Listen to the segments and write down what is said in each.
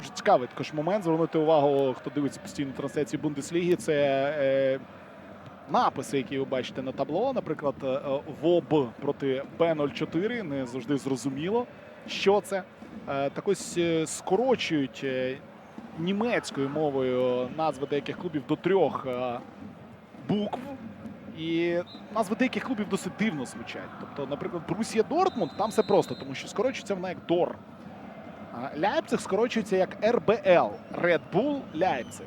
Дуже цікавий також момент звернути увагу, хто дивиться постійно трансляції Бундесліги. Це е, написи, які ви бачите на табло. Наприклад, е, ВОБ проти Б04. Не завжди зрозуміло, що це. Е, так ось е, скорочують е, німецькою мовою назви деяких клубів до трьох е, букв. І назви деяких клубів досить дивно звучать. Тобто, наприклад, Брусія Дортмунд, там все просто, тому що скорочується вона як Дор. Ляйпциг скорочується як РБЛ Red Bull Ляйпциг.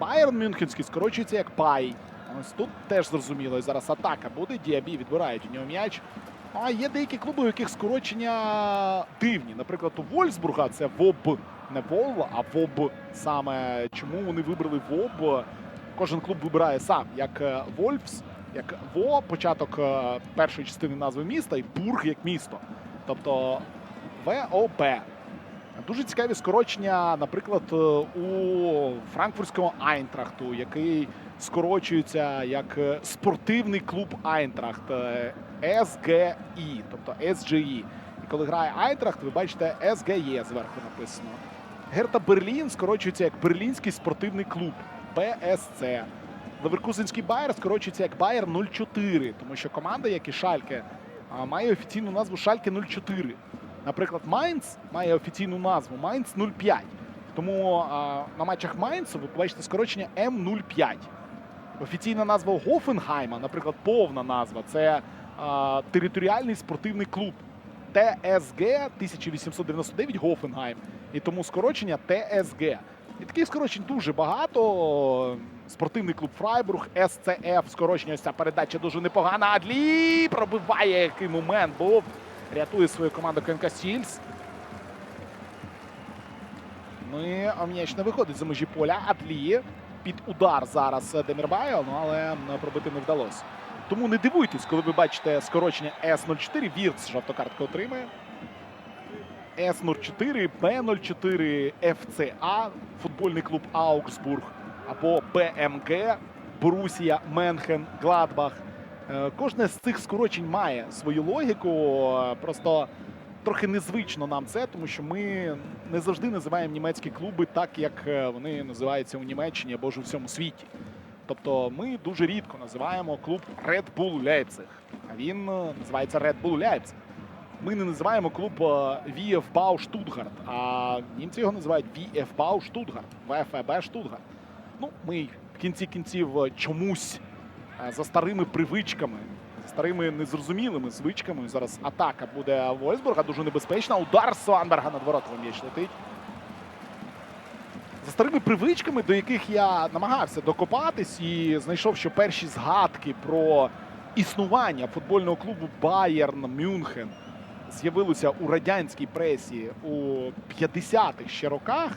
Байерн Мюнхенський скорочується як Пай. Ось тут теж зрозуміло. І зараз атака буде. Діабі відбирають у нього м'яч. А є деякі клуби, у яких скорочення дивні. Наприклад, у Вольсбурга це ВОБ, не Волва, а ВОБ саме. Чому вони вибрали ВОБ? Кожен клуб вибирає сам, як е, Вольфс, як ВО, початок е, першої частини назви міста, і Бург як місто. Тобто ВОП. Дуже цікаві скорочення, наприклад, е, у франкфуртського Айнтрахту, який скорочується як е, спортивний клуб Айнтрахт е, СГІ, тобто SGI. І коли грає Айнтрахт, ви бачите СГЄ зверху написано. Герта Берлін скорочується як Берлінський спортивний клуб БСЦ. Леверкузенський Байер скорочується як Байер 04, тому що команда, як і Шальке, має офіційну назву Шальке 04. Наприклад, Майнц має офіційну назву Майнц 05. Тому а, на матчах Майнцу ви побачите скорочення М05. Офіційна назва Гофенгайма, наприклад, повна назва це а, територіальний спортивний клуб ТСГ 1899 Гофенгайм. І тому скорочення ТСГ. І таких скорочень дуже багато. Спортивний клуб Фрайбург, СЦФ. Скорочення ось ця передача дуже непогана. Адлі пробиває який момент був. Рятує свою команду КНК Сільс. Ну і м'яч не виходить за межі поля. Адлі під удар зараз Демірбаєв, ну але пробити не вдалося. Тому не дивуйтесь, коли ви бачите скорочення С04. Вірц жовту картку отримує. С04, Б04, ФЦА, футбольний клуб Аугсбург або БМГ, Борусія, Менхен, Гладбах. Е, Кожне з цих скорочень має свою логіку. Просто трохи незвично нам це, тому що ми не завжди називаємо німецькі клуби так, як е, вони називаються у Німеччині або ж у всьому світі. Тобто ми дуже рідко називаємо клуб Red Bull Leipzig, а він е, називається Red Bull Leipzig. Ми не називаємо клуб VfB Штутгарт, а німці його називають VfB Штутгарт, ВФБ Штутгарт. Ну, ми в кінці кінців чомусь за старими привичками, за старими незрозумілими звичками. Зараз атака буде Вольсбурга, дуже небезпечна. Удар Сванберга над воротами м'яч летить. За старими привичками, до яких я намагався докопатись і знайшов, що перші згадки про існування футбольного клубу Байерн Мюнхен з'явилося у радянській пресі у 50-х ще роках.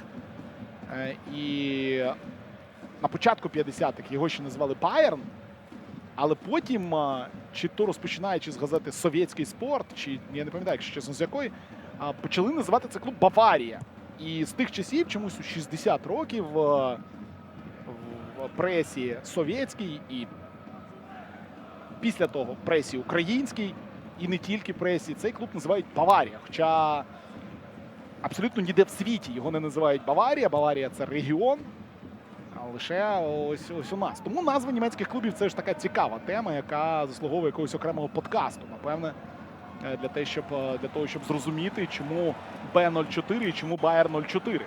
Е, І на початку 50-х його ще називали Байерн. Але потім, чи то розпочинаючи з газети Совєтський спорт, чи я не пам'ятаю, якщо чесно, з якої, почали називати це клуб Баварія. І з тих часів чомусь у 60 років в пресі совєтській і після того пресі українській, і не тільки пресі, цей клуб називають Баварія. Хоча абсолютно ніде в світі його не називають Баварія. Баварія це регіон. Лише ось ось у нас. Тому назва німецьких клубів це ж така цікава тема, яка заслуговує якогось окремого подкасту. Напевне, е, для те, щоб е, для того, щоб зрозуміти, чому Б04 і чому Байер 04.